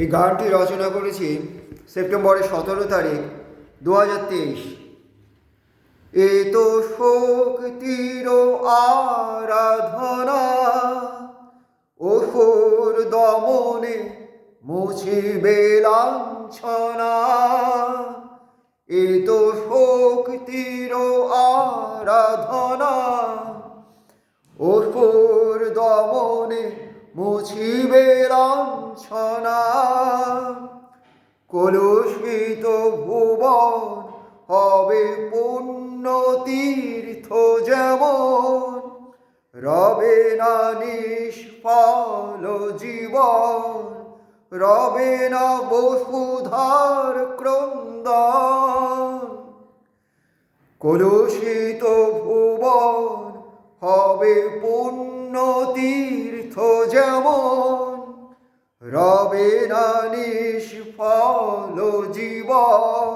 এই গানটি রচনা করেছি সেপ্টেম্বরের সতেরো তারিখ দু হাজার তেইশ। এ তো শক্তির আরাধনা, অসুর দমনে মুছিবে লাঞ্ছনা। এ তো শক্তির আরাধনা, অসুর দমনে মুছিবে লাঞ্ছনা। কলুষিত ভুবন হবে পুণ্য তীর্থ যেমন। রবে না নিষ্ফল জীবন, রবে না বসুধার ক্রন্দন। কলুষিত ভুবন হবে পুণ্য তীর্থ যেমন রবে না জীবন,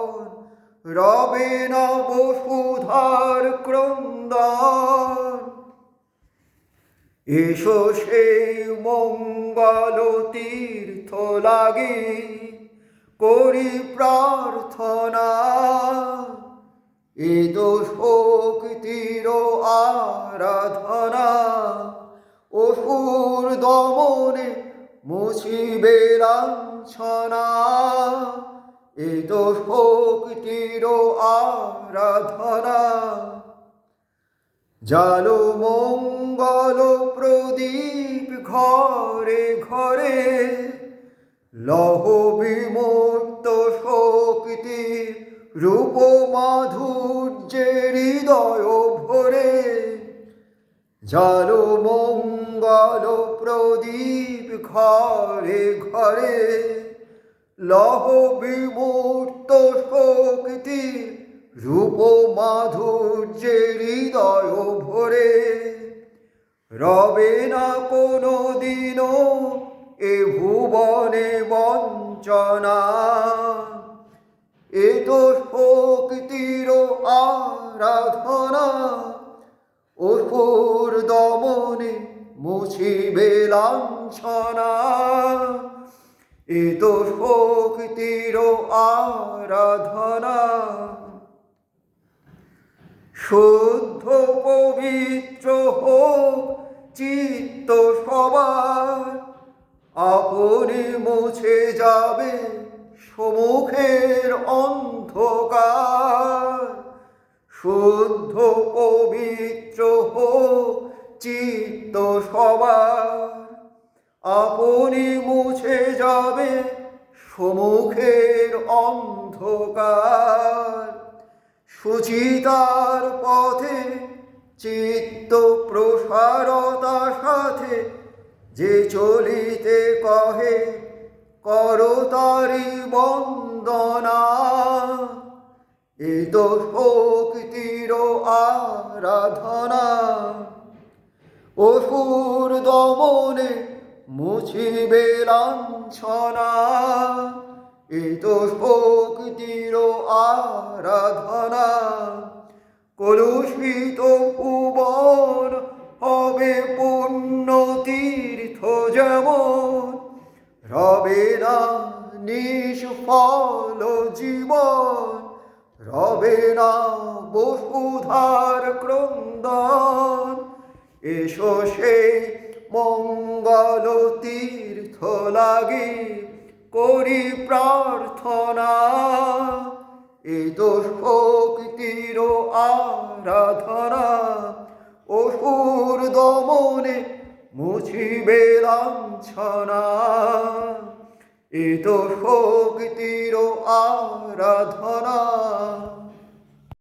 রবে না বসুধার এসো সেই মঙ্গল তীর্থ লাগি, করি প্রার্থনা। এ তো শক্তির আরাধনা, অসুর দমনে মুছিবে লাঞ্ছনা এ তো শক্তির আরাধনা। জালো মঙ্গল প্রদীপ ঘরে ঘরে, লহ বিমূর্ত শক্তি রূপ মাধুর্যের হৃদয় ভরে। জালো মঙ্গল প্রদীপ ঘরে ঘরে, লহ বিমূর্ত শক্তি রূপ মাধুর্যের হৃদয় ভরে। রবে না কোনো দিনও এ ভুবনে বঞ্চনা, এ তো শক্তির আরাধনা। অসুর দমনে মুছিবে লাঞ্ছনা। এ তো শক্তির আরাধনা। শুদ্ধ পবিত্র হোক চিত্ত সবার। আপনি মুছে যাবে সমুখের অন্ধকার। শুদ্ধ পবিত্র হোক চিত্ত সবার। আপনি মুছে যাবে সমুখের অন্ধকার। সুচিতার পথে চিত্ত প্রসারতা সাথে যে চলিতে কহে করতারি বন্দনা। তো শক্তির আরাধনা অসুর দমনে মুছিবে লাঞ্ছনা। তো শক্তির আরাধনা কলুষিত ভুবন হবে পুণ্য তীর্থ যেমন। রবে না নিষ্ফল জীবন। রবে না বসুধার ক্রন্দন। এসো সেই মঙ্গল তীর্থ লাগি করি প্রার্থনা। এ তো শক্তির আরাধনা। অসুর দমনে মুছিবে লাঞ্ছনা এ তো শক্তির আরাধনা।